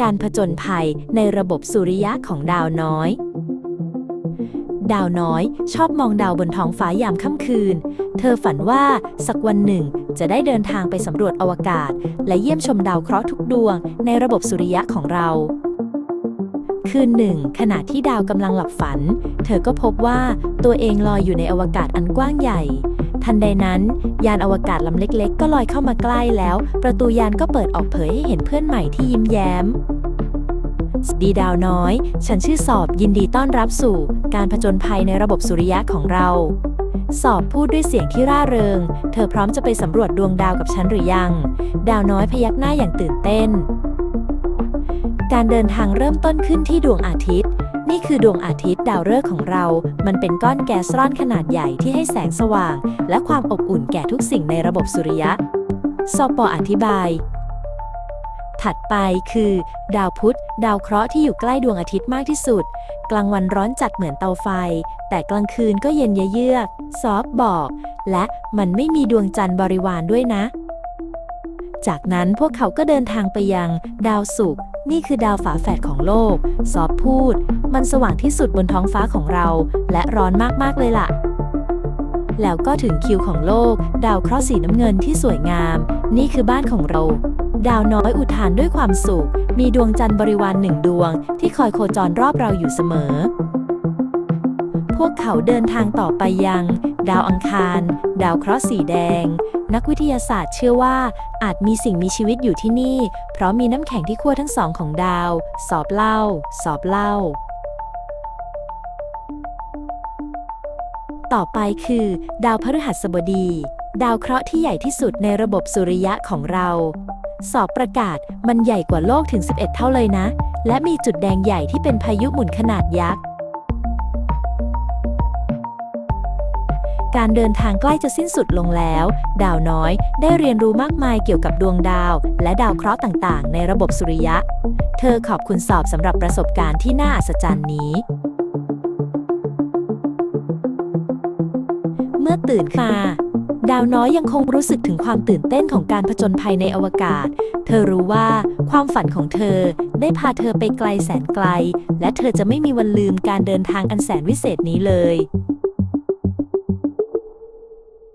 การผจญภัยในระบบสุริยะของดาวน้อย ดาวน้อยชอบมองดาวบนท้องฟ้ายามค่ำคืน เธอฝันว่าสักวันหนึ่งจะได้เดินทางไปสำรวจอวกาศ และเยี่ยมชมดาวเคราะห์ทุกดวงในระบบสุริยะของเราคืนหนึ่งขณะที่ดาวกำลังหลับฝัน เธอก็พบว่าตัวเองลอยอยู่ในอวกาศอันกว้างใหญ่ ทันใดนั้น ยานอวกาศลำเล็กๆ ก็ลอยเข้ามาใกล้แล้ว ประตูยานก็เปิดออกเผยให้เห็นเพื่อนใหม่ที่ยิ้มแย้มสดีดาวน้อย ฉันชื่อสอบยินดีต้อนรับสู่ การผจญภัยในระบบสุริยะของเรา สอบพูดด้วยเสียงที่ร่าเริง เธอพร้อมจะไปสำรวจดวงดาวกับฉันหรือยัง ดาวน้อยพยักหน้าอย่างตื่นเต้น การเดินทางเริ่มต้นขึ้นที่ดวงอาทิตย์ นี่คือดวงอาทิตย์ดาวฤกษ์ของเรา มันเป็นก้อนแก๊สร่อนขนาดใหญ่ที่ให้แสงสว่าง และความอบอุ่นแก่ทุกสิ่งในระบบสุริยะ สปออธิบาย ถัดไปคือ ดาวพุธ ดาวเคราะห์ที่อยู่ใกล้ดวงอาทิตย์มากที่สุด กลางวันร้อนจัดเหมือนเตาไฟ แต่กลางคืนก็เย็นเยือกซอฟบอก และมันไม่มีดวงจันทร์บริวารด้วยนะ จากนั้นพวกเขาก็เดินทางไปยัง ดาวศุกร์นี่คือดาวฝาแฝดของโลก ซอฟพูด มันสว่างที่สุดบนท้องฟ้าของเรา และร้อนมากๆเลยล่ะ แล้วก็ถึงคิวของโลก ดาวเคราะห์สีน้ำเงินที่สวยงาม นี่คือบ้านของเรา ดาวน้อยอุทานด้วยความสุข มีดวงจันทร์บริวารหนึ่งดวง ที่คอยโคจรรอบเราอยู่เสมอ พวกเขาเดินทางต่อไปยัง ดาวอังคาร ดาวเคราะห์สีแดง นักวิทยาศาสตร์เชื่อว่าอาจมีสิ่งมีชีวิตอยู่ที่นี่ เพราะมีน้ำแข็งที่ขั้วทั้งสองของดาว สอบเล่า สอบเล่า ต่อไปคือ ดาวพฤหัสบดี ดาวเคราะห์ที่ใหญ่ที่สุดในระบบสุริยะของเรา สอบประกาศมันใหญ่กว่าโลกถึง 11 เท่าเลยนะ และมีจุดแดงใหญ่ที่เป็นพายุหมุนขนาดยักษ์การเดินทางใกล้จะสิ้นสุดลงแล้ว ดาวน้อยได้เรียนรู้มากมายเกี่ยวกับดวงดาว และดาวเคราะห์ต่างๆ ในระบบสุริยะ เธอขอบคุณสอบสำหรับประสบการณ์ที่น่าอัศจรรย์นี้ เมื่อตื่นมา ดาวน้อยยังคงรู้สึกถึงความตื่นเต้นของการผจญภัยในอวกาศ เธอรู้ว่าความฝันของเธอได้พาเธอไปไกลแสนไกล และเธอจะไม่มีวันลืมการเดินทางอันแสนวิเศษนี้เลย